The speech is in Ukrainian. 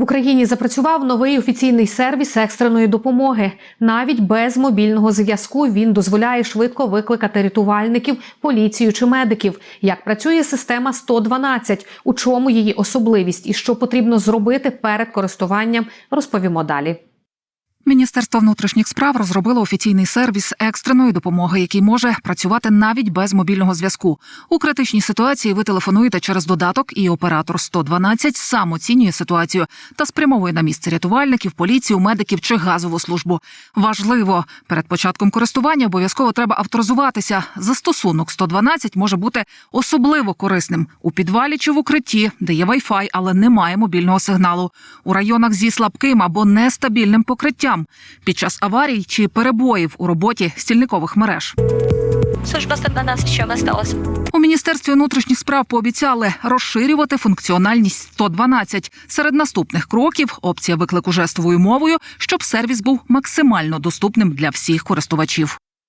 В Україні запрацював новий офіційний сервіс екстреної допомоги. Навіть без мобільного зв'язку він дозволяє швидко викликати рятувальників, поліцію чи медиків. Як працює система 112, у чому її особливість і що потрібно зробити перед користуванням, розповімо далі. Міністерство внутрішніх справ розробило офіційний сервіс екстреної допомоги, який може працювати навіть без мобільного зв'язку. У критичній ситуації ви телефонуєте через додаток, і оператор 112 сам оцінює ситуацію та спрямовує на місце рятувальників, поліцію, медиків чи газову службу. Важливо перед початком користування обов'язково треба авторизуватися. Застосунок 112 може бути особливо корисним у підвалі чи в укритті, де є Wi-Fi, але немає мобільного сигналу. У районах зі слабким або нестабільним покриттям під час аварій чи перебоїв у роботі стільникових мереж. Служба на нас ще не сталося? У міністерстві внутрішніх справ пообіцяли розширювати функціональність 112. Серед наступних кроків опція виклику жестовою мовою, щоб сервіс був максимально доступним для всіх користувачів.